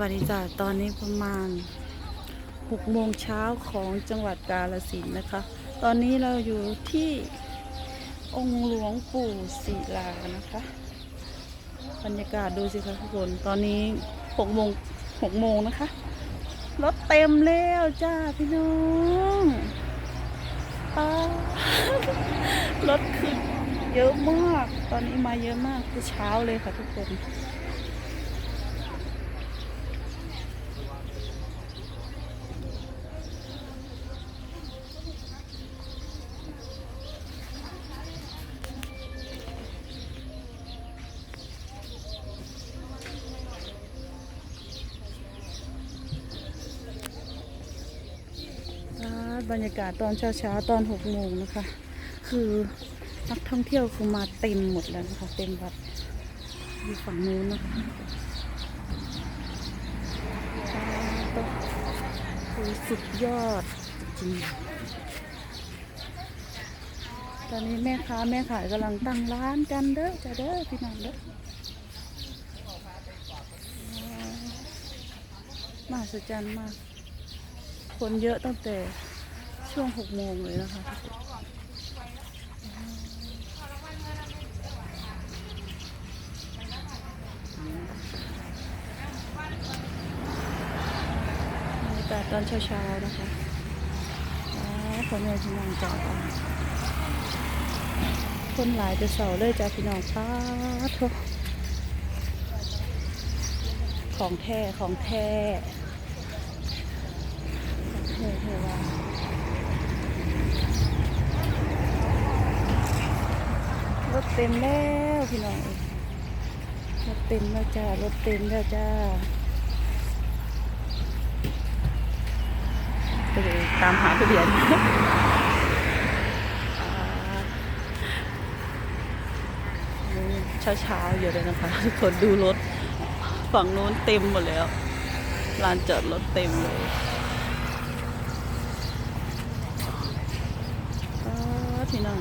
วัสดีจ้าตอนนี้ประมาณ6โมงเช้าของจังหวัดกาฬสินธุ์นะคะ ตอนนี้เราอยู่ที่องค์หลวงปู่ศิลานะคะ บรรยากาศดูสิคะทุกคน ตอนนี้6โมง6โมงนะคะ รถเต็มแล้วจ้าพี่น้องรถคือเยอะมาก ตอนนี้มาเยอะมากคือเช้าเลยค่ะทุกคน อ่า บรรยากาศตอนเช้าๆตอนหกโมงนะคะ คือนักท่องเที่ยวคือมาเต็มหมดแล้วนะคะ เต็มวัดอยู่ฝั่งนู้นนะคะคือสุดยอดจริงตอนนี้แม่ค้าแม่ขายกำลังตั้งร้านกันเด้อจ้าเด้อพี่น้องเด้ออ่ามหัศจรรย์มาก คนเยอะตั้งแต่ ช่วงหกโมงเลยนะคะทุกคนบรรยากาศตอนเช้าๆนะคะอ๋อคนเยอะพี่น้องจ้าคนหลายจะเสาเลยจ้าพี่น้องป้าทกของแท้ของแท้เฮ้ยเฮ้ยว่ารถ เต็มแล้วพี่น้องรถเต็มแล้วจ้ารถเต็มแล้วจ้าไปตามหาทะเบียนเช้าๆอยู่เลยนะคะทุกคนดูรถฝั่งโน้นเต็มหมดแล้วลานจอดรถเต็มเลยพี่น้อง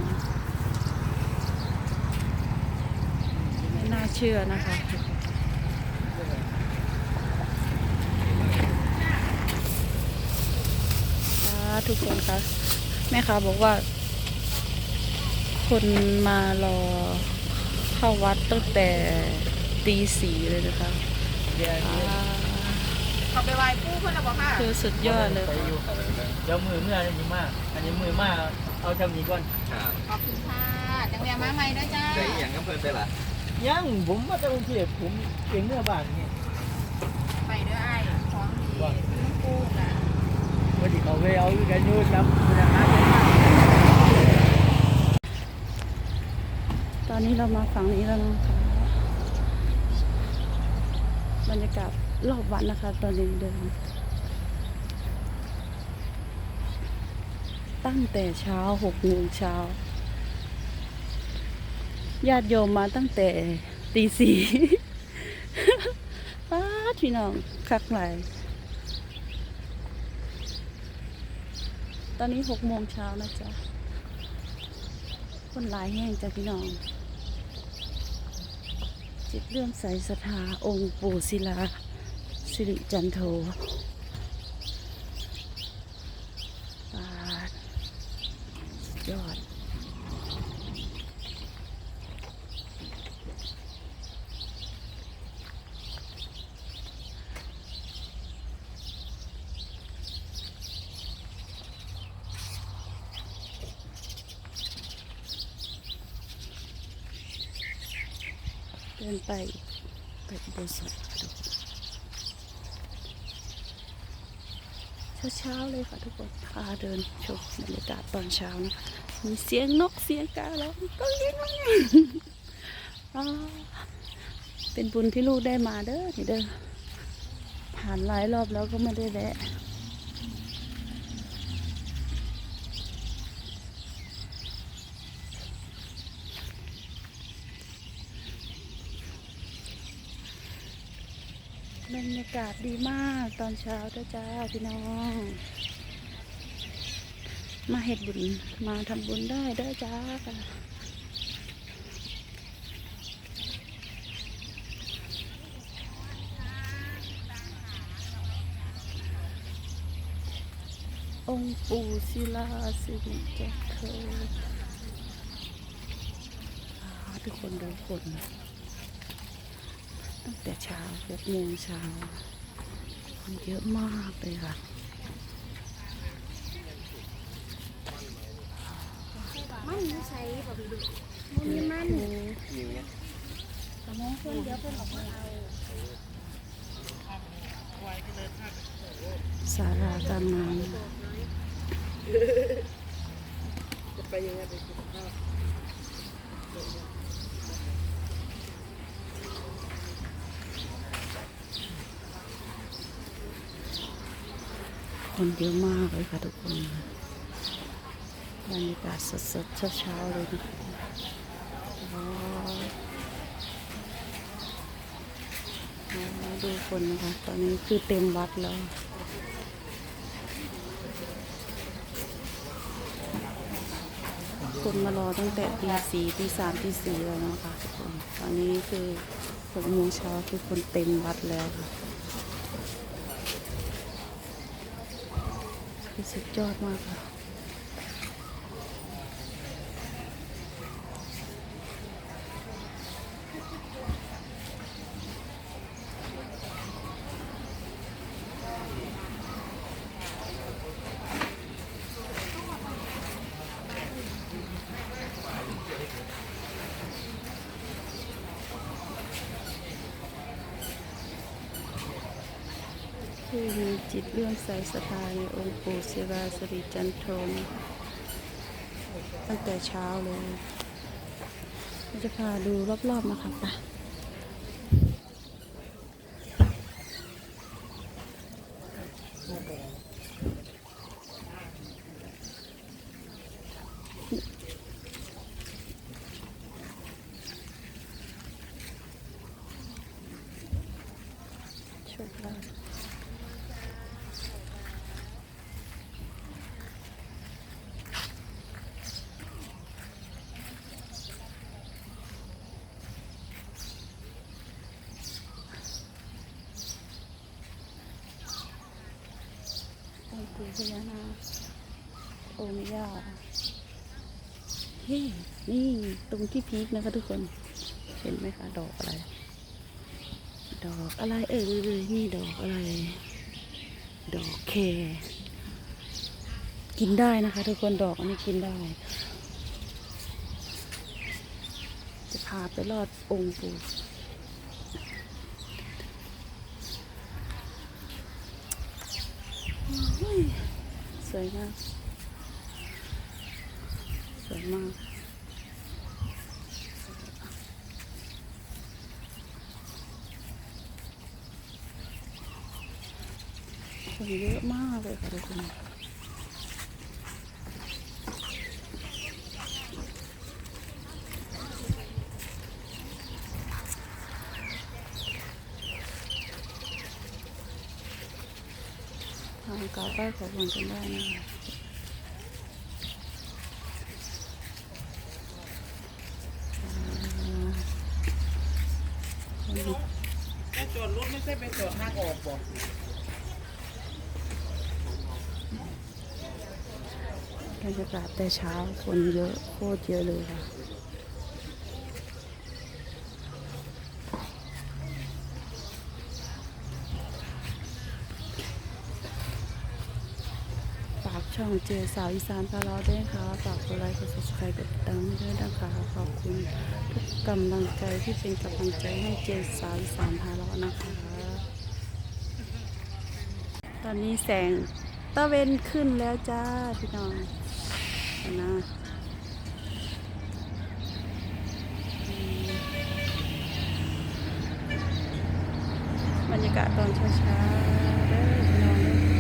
ไม่น่า เชื่อนะคะป๊าดทุกคนคะแม่ค้าบอกว่า คนมารอเข้าวัดตั้งแต่ตีสี่เลยนะคะอ่าเขาไปไหว้ปู่เพื่อนเราบอกค่ะคือสุดยอดเลยไปอยู่เดี๋ยวมือเมื่อนี่มาก อันนี้มือมากเอาทำนี้ก่อนครับขอบคุณค่ะจังเรียมาใหม่ด้วยจ้าได้อหย่างก็เพิ่นไปล่ะ ยังผมมาจากกรุงเทพผมเก่งเมื่อบ้านนี่ไปด้วยไอ้ของดีลุงปู่นะวันที่เขาไปเอาอยู่กันอยู่ครับตอนนี้เรามาฝั่งนี้แล้วนะคะบรรยากาศรอบวัดนะคะ ตอนเดินเดินตั้งแต่เช้าหกโมงเช้า ญาติโยมมาตั้งแต่ตีสี่ป้าพี่น้องคักหลายตอนนี้หกโมงเช้านะจ๊ะ คนหลายแห่งจ้ะพี่น้อง จิตเลื่อมใสศรัทธาองค์ปู่ศิลา สิริจันโทปาดสุดยอด เดินไปไปอุโบสถดูเช้าๆเลยค่ะทุกคนพาเดินชมบรรยากาศตอนเช้านะคะมีเสียงนกเสียงกาแล้วก็เลี้ยงมาเป็นบุญที่ลูกได้มาเด้อนี่เด้อผ่านหลายรอบแล้วก็ไม่ได้แวะ บรรยากาศดีมากตอนเช้าด้จ้าพี่น้อง มาเห็ดบุญมาทำบุญได้ด้วจ้าองค์ปู่ศิลาสิริจักรเธทุกคนทุกคน ตั้งแต่เช้าหกโมงเช้าคนเยอะมากเลยค่ะมันอยู่ใส่บ่พี่ดูมันมีมันสมองเพิ่อนเดี๋ยวเพิ่อนออกมาเอาสาราการงาน คนเยอะมากเลยค่ะทุกคนบรรยากาศสดๆเช้าๆเลยนะคะว้าวว้าดูคนนะคะ ตอนนี้คือเต็มวัดแล้วคนมารอตั้งแต่ตีสี่ตีสามตีสี่แล้วนะคะทุกคน ตอนนี้คือหกโมงเช้าคือคนเต็มวัดแล้วค่ะคือ สุดยอดมากค่ะ ผู้มีจิ ตเลื่อมใสศรัทธาในองค์ปู่ศิราสริจันทนตั้งแต่เช้าเลยจะพาดูรอบๆนะคะปโชคลาภ องค์ปู่ พญานาคองค์ย่าเฮ้นี่ตรงที่พีคนะคะทุกคน เห็นไหมคะ ดอกอะไร ดอกอะไรเอ่ยนี่ดอกอะไร ดอกแครกินได้นะคะ ทุกคนดอกอันนี้กินได้ จะพาไปลอดองค์ปู่ อุ้ยส วยมาก สวยมาก คนเยอะมากเลยค่ะทุกคนทางกราบ ไหว้ขอพรกันได้นะคะแค่จอดรถไม่ใช่เป็นจอดทางออกบ่บรรยากาศแต่เช้าคนเยอะโคตรเยอะเลยค่ะ ช่องเจสาวอีสานพาเราด้วยนะคะฝากกดไลค์กด subscribe กดติดตามด้วยนะคะขอบคุณทุกกำลังใจที่เป็นกำลังใจให้เจสาวอีสานพาเรานะคะ ตอนนี้แสงตะเวนขึ้นแล้วจ้าพี่น้องนะบรรยากาศตอนเช้าๆเด้อพี่น้องเด้อ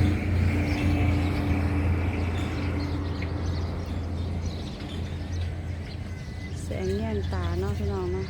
แส งแง่นตาเนาะพี่น้องเนาะ